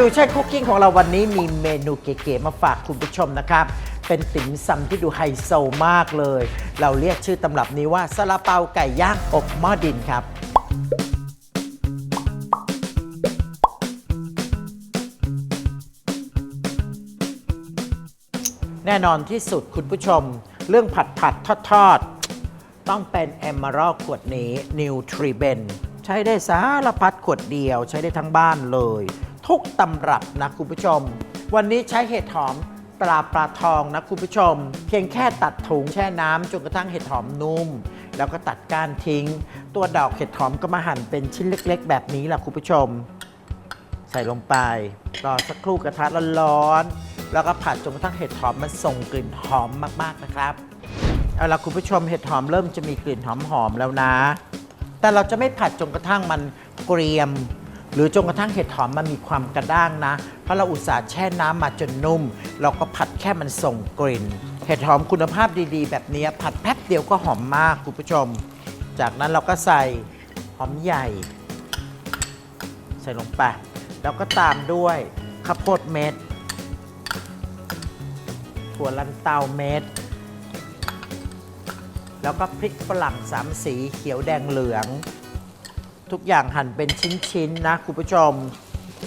ฟิวชั่นคุกกิ้งของเราวันนี้มีเมนูเก๋ๆมาฝากคุณผู้ชมนะครับ เป็นติ่มซำที่ดูไฮโซมากเลย เราเรียกชื่อตำรับนี้ว่าซาลาเปาไก่ย่างอบหม้อดินครับแน่นอนที่สุดคุณผู้ชม เรื่องผัดผัดทอดทอดต้องเป็นแอม r ร l ขวดนี้นิวทรีเบนใช้ได้สารพัดขวดเดียวใช้ได้ทั้งบ้านเลย ทุกตำรับนะคุณผู้ชม วันนี้ใช้เห็ดหอมปลาปลาทองนะคุณผู้ชม เพียงแค่ตัดถุงแช่น้ำจนกระทั่งเห็ดหอมนุ่ม แล้วก็ตัดก้านทิ้ง ตัวดอกเห็ดหอมก็มาหั่นเป็นชิ้นเล็ก ๆ แบบนี้แหละคุณผู้ชม ใส่ลงไปรอสักครู่กระทะร้อนๆแล้วก็ผัดจนกระทั่งเห็ดหอมมันส่งกลิ่นหอมมากๆนะครับเอาละคุณผู้ชมเห็ดหอมเริ่มจะมีกลิ่นหอมๆแล้วนะ แต่เราจะไม่ผัดจนกระทั่งมันเกรียม หรือจนกระทั่งเห็ดหอมมันมีความกระด้างนะ เพราะเราอุตส่าห์แช่น้ำมาจนนุ่ม เราก็ผัดแค่มันส่งกลิ่น เห็ดหอมคุณภาพดีๆ แบบนี้ผัดแป๊บเดียวก็หอมมากคุณผู้ชม จากนั้นเราก็ใส่หอมใหญ่ ใส่ลงไป แล้วก็ตามด้วยข้าวโพดเม็ดถั่วลันเตาเม็ดแล้วก็พริกฝรั่งสามสีเขียวแดงเหลือง ทุกอย่างหั่นเป็นชิ้นๆนะคุณผู้ชม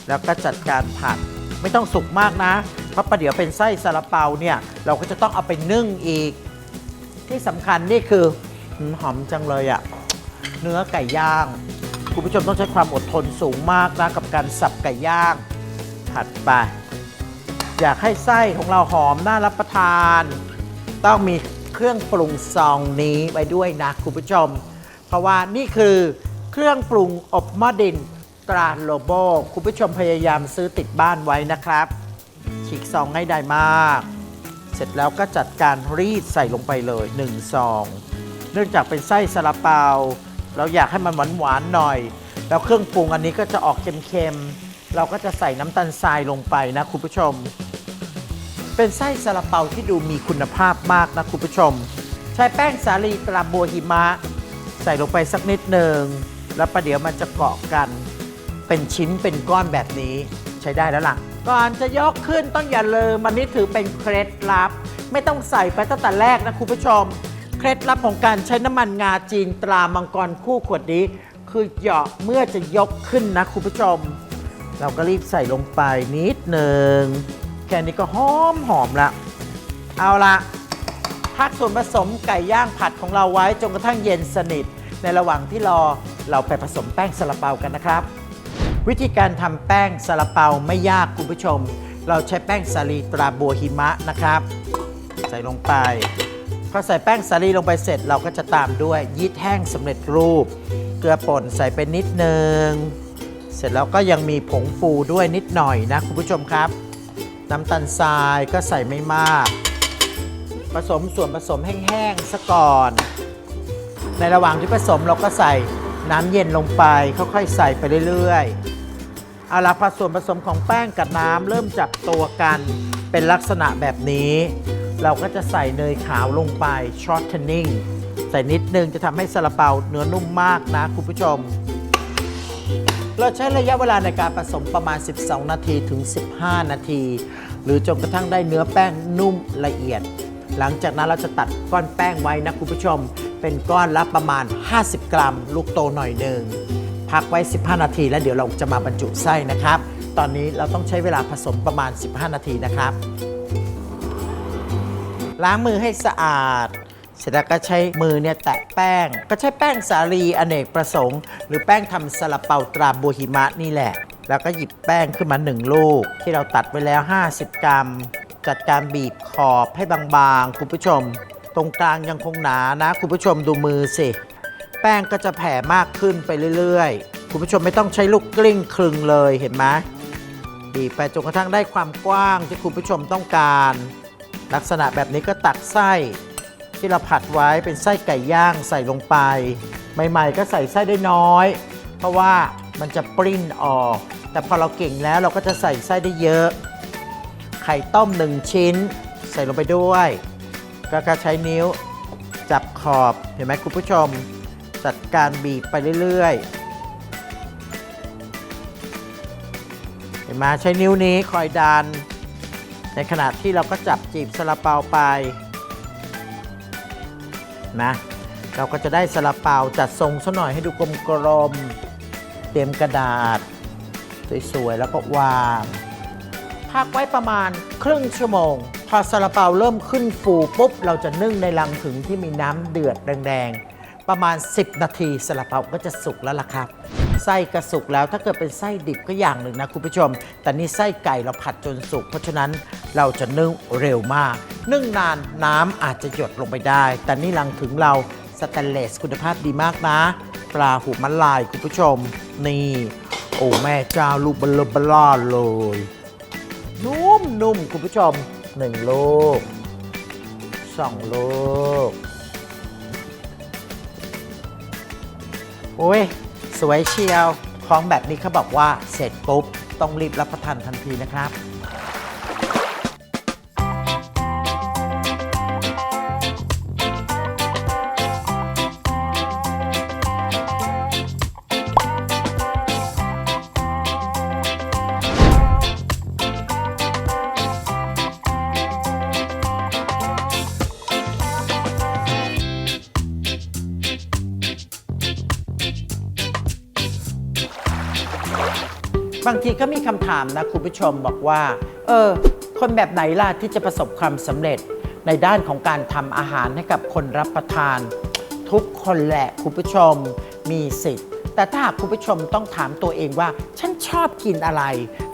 แล้วก็จัดการผัดไม่ต้องสุกมากนะ เพราะประเดี๋ยวเป็นไส้ซาลาเปาเนี่ย เราก็จะต้องเอาไปนึ่งอีก ที่สำคัญนี่คือหอมจังเลยอะเนื้อไก่ย่าง คุณผู้ชมต้องใช้ความอดทนสูงมากนะกับการสับไก่ย่าง ผัดไป อยากให้ไส้ของเราหอมน่ารับประทาน ต้องมีเครื่องปรุงซองนี้ไว้ด้วยนะคุณผู้ชม เพราะว่านี่คือ เครื่องปรุงอบหม้อดินตราโลโบคุณผู้ชมพยายามซื้อติดบ้านไว้นะครับ ฉีกซองให้ได้มาก เสร็จแล้วก็จัดการรีดใส่ลงไปเลย1ซองเนื่องจากเป็นไส้ซาลาเปา เราอยากให้มันหวานๆหน่อย แล้วเครื่องปรุงอันนี้ก็จะออกเค็มๆเราก็จะใส่น้ำตาลทรายลงไปนะคุณผู้ชม เป็นไส้ซาลาเปาที่ดูมีคุณภาพมากนะคุณผู้ชม ใช้แป้งสาลีตราบัวหิมะ ใส่ลงไปสักนิดหนึ่ง แล้วประเดี๋ยวมันจะเกาะกัน เป็นชิ้นเป็นก้อนแบบนี้ใช้ได้แล้วล่ะ ก่อนจะยกขึ้นต้องอย่าลืมมันนี้ถือเป็นเคล็ดลับ ไม่ต้องใส่ไปตั้งแต่แรกนะคุณผู้ชม เคล็ดลับของการใช้น้ำมันงาจีนตรามังกรคู่ขวดนี้ คือเหยาะเมื่อจะยกขึ้นนะคุณผู้ชม เราก็รีบใส่ลงไปนิดหนึ่งแค่นี้ก็หอมหอมละ เอาละพักส่วนผสมไก่ย่างผัดของเราไว้จนกระทั่งเย็นสนิทในระหว่างที่รอ เราไปผสมแป้งซาลาเปากันนะครับ วิธีการทำแป้งซาลาเปาไม่ยากคุณผู้ชม เราใช้แป้งสาลีตราบัวหิมะนะครับ ใส่ลงไปพอใส่แป้งสาลีลงไปเสร็จเราก็จะตามด้วยยีสต์แห้งสำเร็จรูป เกลือป่นใส่ไปนิดนึง เสร็จแล้วก็ยังมีผงฟูด้วยนิดหน่อยนะคุณผู้ชมครับ น้ำตาลทรายก็ใส่ไม่มาก ผสมส่วนผสมแห้งๆซะก่อน ในระหว่างที่ผสมเราก็ใส่ น้ำเย็นลงไปค่อยๆใส่ไปเรื่อยๆเอาละพอส่วนผสมของแป้งกับน้ำเริ่มจับตัวกันเป็นลักษณะแบบนี้ เราก็จะใส่เนยขาวลงไป shortening ใส่นิดนึงจะทำให้ซาลาเปาเนื้อนุ่มมากนะคุณผู้ชม เราใช้ระยะเวลาในการผสมประมาณ 12 นาทีถึง 15 นาที หรือจนกระทั่งได้เนื้อแป้งนุ่มละเอียด หลังจากนั้นเราจะตัดก้อนแป้งไว้นะคุณผู้ชม เป็นก้อนละประมาณ 50 กรัม ลูกโตหน่อยหนึ่งพักไว้ 15 นาที แล้วเดี๋ยวเราจะมาบรรจุไส้นะครับ ตอนนี้เราต้องใช้เวลาผสมประมาณ 15 นาทีนะครับ ล้างมือให้สะอาด เสร็จแล้วก็ใช้มือเนี่ยแตะแป้ง ก็ใช้แป้งสาลีอเนกประสงค์ หรือแป้งทำซาลาเปาตราบัวหิมะนี่แหละ แล้วก็หยิบแป้งขึ้นมาหนึ่งลูก ที่เราตัดไว้แล้ว 50 กรัม จัดการบีบขอบให้บางๆ คุณผู้ชม ตรงกลางยังคงหนานะ คุณผู้ชมดูมือสิ แป้งก็จะแผ่มากขึ้นไปเรื่อยๆ คุณผู้ชมไม่ต้องใช้ลูกกลิ้งคลึงเลยเห็นไหมบีบไปจนกระทั่งได้ความกว้างที่คุณผู้ชมต้องการ ลักษณะแบบนี้ก็ตักไส้ที่เราผัดไว้เป็นไส้ไก่ย่างใส่ลงไป ใหม่ๆ ก็ใส่ไส้ได้น้อย เพราะว่ามันจะปริ้นออก แต่พอเราเก่งแล้วเราก็จะใส่ไส้ได้เยอะ ไข่ต้มหนึ่งชิ้น ใส่ลงไปด้วย ก็ก็ใช้นิ้วจับขอบเห็นไหมคุณผู้ชม จัดการบีบไปเรื่อยๆ เห็นไหมใช้นิ้วนี้คอยดัน ในขณะที่เราก็จับจีบซาลาเปาไปนะเราก็จะได้ซาลาเปาจัดทรงซะหน่อยให้ดูกลมๆเตรียมกระดาษ สวยๆ แล้วก็วาง พักไว้ประมาณครึ่งชั่วโมง พอซาลาเปาเริ่มขึ้นฟูปุ๊บ เราจะนึ่งในลังถึงที่มีน้ำเดือดแดงๆ ประมาณ 10 นาทีซาลาเปาก็จะสุกแล้วล่ะครับ ไส้กระสุกแล้วถ้าเกิดเป็นไส้ดิบก็อย่างหนึ่งนะคุณผู้ชม แต่นี่ไส้ไก่เราผัดจนสุก เพราะฉะนั้นเราจะนึ่งเร็วมาก นึ่งนานน้ำอาจจะหยดลงไปได้ แต่นี่ลังถึงเราสแตนเลสคุณภาพดีมากนะ ปลาหูมันลายคุณผู้ชม นี่ โอ้แม่เจ้าลูกบลบลาเลย นุ่มนุ่มคุณผู้ชม หนึ่งลูกสองลูก โอ้ย สวยเชียว ของแบบนี้เขาบอกว่าเสร็จปุ๊บ ต้องรีบรับประทานทันทีนะครับ บางทีก็มีคำถามนะคุณผู้ชมบอกว่า เออ คนแบบไหนล่ะที่จะประสบความสำเร็จในด้านของการทำอาหารให้กับคนรับประทาน ทุกคนแหละคุณผู้ชมมีสิทธิ์ แต่ถ้าหากคุณผู้ชมต้องถามตัวเองว่า ฉันชอบกินอะไร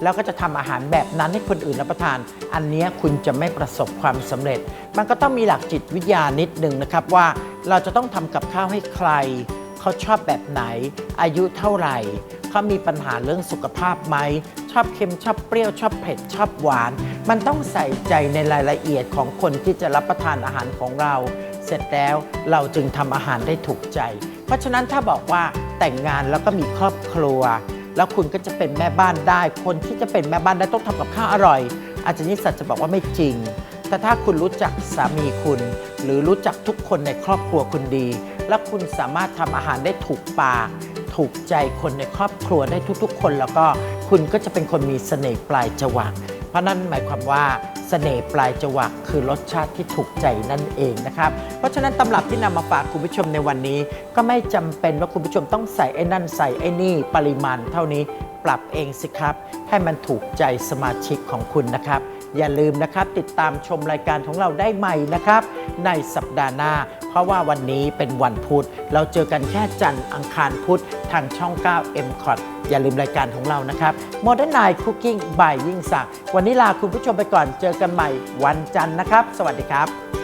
แล้วก็จะทำอาหารแบบนั้นให้คนอื่นรับประทาน อันเนี้ยคุณจะไม่ประสบความสำเร็จ มันก็ต้องมีหลักจิตวิทยานิดหนึ่งนะครับว่าเราจะต้องทำกับข้าวให้ใคร เขาชอบแบบไหน อายุเท่าไหร่ เขามีปัญหาเรื่องสุขภาพไหม ชอบเค็มชอบเปรี้ยวชอบเผ็ดชอบหวาน มันต้องใส่ใจในรายละเอียดของคนที่จะรับประทานอาหารของเรา เสร็จแล้วเราจึงทำอาหารได้ถูกใจ เพราะฉะนั้นถ้าบอกว่าแต่งงานแล้วก็มีครอบครัว แล้วคุณก็จะเป็นแม่บ้านได้ คนที่จะเป็นแม่บ้านได้ต้องทำกับข้าวอร่อย อาจารย์นิสัตจะบอกว่าไม่จริง แต่ถ้าคุณรู้จักสามีคุณ หรือรู้จักทุกคนในครอบครัวคุณดี และคุณสามารถทำอาหารได้ถูกปาก ถูกใจคนในครอบครัวได้ทุกๆ คน แล้วก็คุณก็จะเป็นคนมีเสน่ห์ปลายจวักเพราะนั่นหมายความว่าเสน่ห์ปลายจวักคือรสชาติที่ถูกใจนั่นเองนะครับ เพราะฉะนั้นตำรับที่นำมาฝากคุณผู้ชมในวันนี้ ก็ไม่จำเป็นว่าคุณผู้ชมต้องใส่ไอ้นั่นใส่ไอ้นี่ปริมาณเท่านี้ปรับเองสิครับ ให้มันถูกใจสมาชิกของคุณนะครับ อย่าลืมนะครับ ติดตามชมรายการของเราได้ใหม่นะครับ ในสัปดาห์หน้า เพราะว่าวันนี้เป็นวันพุธ เราเจอกันแค่จันทร์อังคารพุธทางช่อง 9 m c o t อย่าลืมรายการของเรานะครับ Modern Night Cooking by ยิ่งศักดิ์วันนี้ลาคุณผู้ชมไปก่อนเจอกันใหม่วันจันทร์นะครับ สวัสดีครับ